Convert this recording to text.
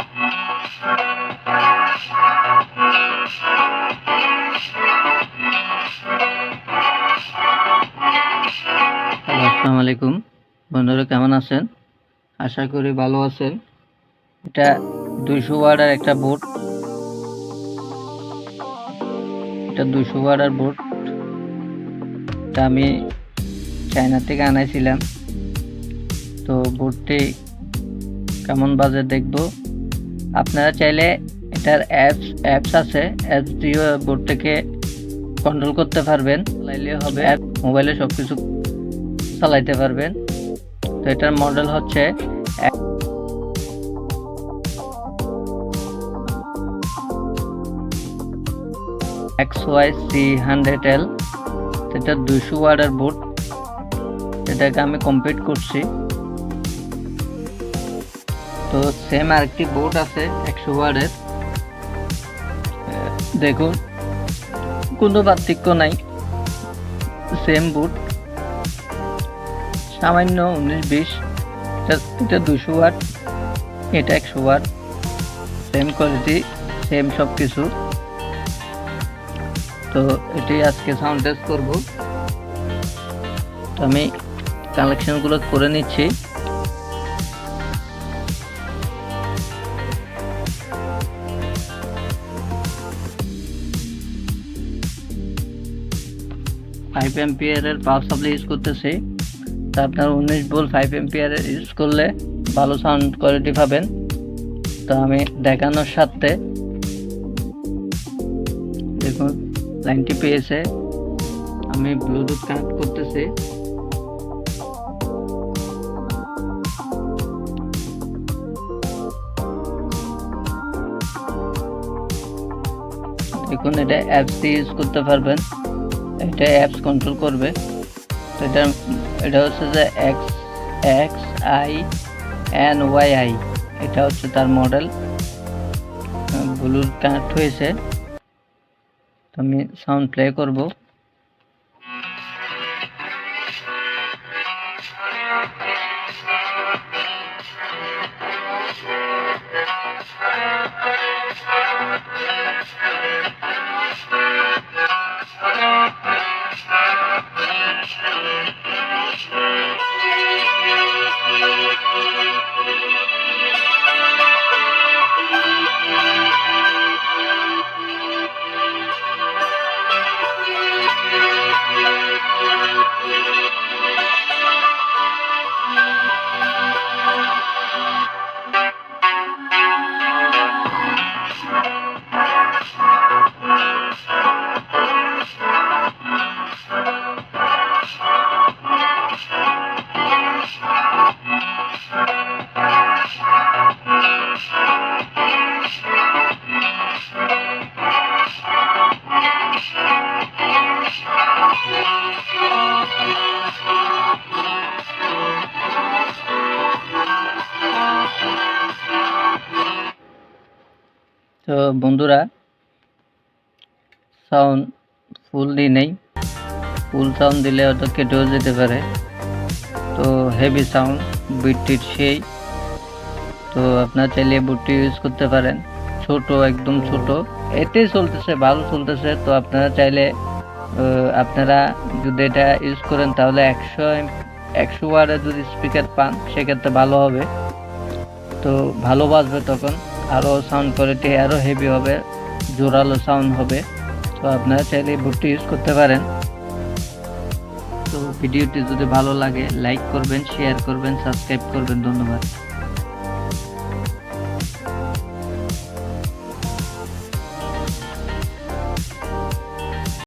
Hello আসসালামু আলাইকুম বন্ধুরা, কেমন আছেন? আশা করি ভালো আছেন। এটা দুইশো ওয়ার্ডের একটা বোট এটা দুইশো ওয়ার্ডের বোট এটা আমি চায়না থেকে আনাইছিলাম। তো বোটটি কেমন বাজে দেখব। আপনারা চাইলে এটার অ্যাপস অ্যাপস আছে অ্যাপস দিয়ে বোটটাকে কন্ট্রোল করতে পারবেন। চালাইলে হবে অ্যাপ মোবাইলে সব কিছু চালাইতে পারবেন। তো এটার মডেল হচ্ছে X Y C hundred L এটা দুইশো ওয়ার্ডের বোর্ড এটাকে আমি কমপ্লিট করছি। তো সেম আরেকটি বোর্ড আছে, একশো ওয়ার্ডের। দেখুন, কোনো পার্থক্য নাই। সেম বুট সামান্য উনিশ বিশ, এটা দুশো ওয়াট এটা একশো ওয়াট সেম কোয়ালিটি সেম সব কিছু তো এটি আজকে সাউন্ড টেস্ট করব। তো আমি কালেকশনগুলো করে নিচ্ছি। ফাইভ এম্পিয়ারের পাওয়ার সাপ্লাই ইউজ করতেছি। তা আপনার উনিশ বোল ফাইভ এম্পিয়ারের ইউজ করলে ভালো সাউন্ড কোয়ালিটি পাবেন। তো আমি দেখানোর সাথে দেখুন লাইনটি পেয়েছে। আমি ব্লুটুথ কানেক্ট করতেছি। দেখুন, এটা অ্যাপস দিয়ে ইউজ করতে পারবেন। এটা অ্যাপস কন্ট্রোল করবে। তো এটা এটা হচ্ছে যে X X I N Y I এটা হচ্ছে তার মডেল ব্লুটুথ কানেক্ট হয়েছে। তো আমি সাউন্ড প্লে করব। Thank you. তো বন্ধুরা সাউন্ড ফুল দিই নেই। ফুল সাউন্ড দিলে হয়তো কেটেও যেতে পারে। তো হেভি সাউন্ড বিটটির সেই। তো আপনার চাইলে বুটটি ইউজ করতে পারেন। ছোট, একদম ছোট। এতেই চলতেছে, ভালো চলতেছে। তো আপনারা চাইলে আপনারা যদি এটা ইউজ করেন, তাহলে একশো একশো ওয়ার্ডে যদি স্পিকার পান, সেক্ষেত্রে ভালো হবে। তো ভালো বাজবে তখন। আরও সাউন্ড কোয়ালিটি আরও হেভি হবে, জোরালো সাউন্ড হবে। তো আপনারা চাইলে বুটটি ইউজ করতে পারেন। তো ভিডিওটি যদি ভালো লাগে লাইক করবেন শেয়ার করবেন সাবস্ক্রাইব করবেন। ধন্যবাদ।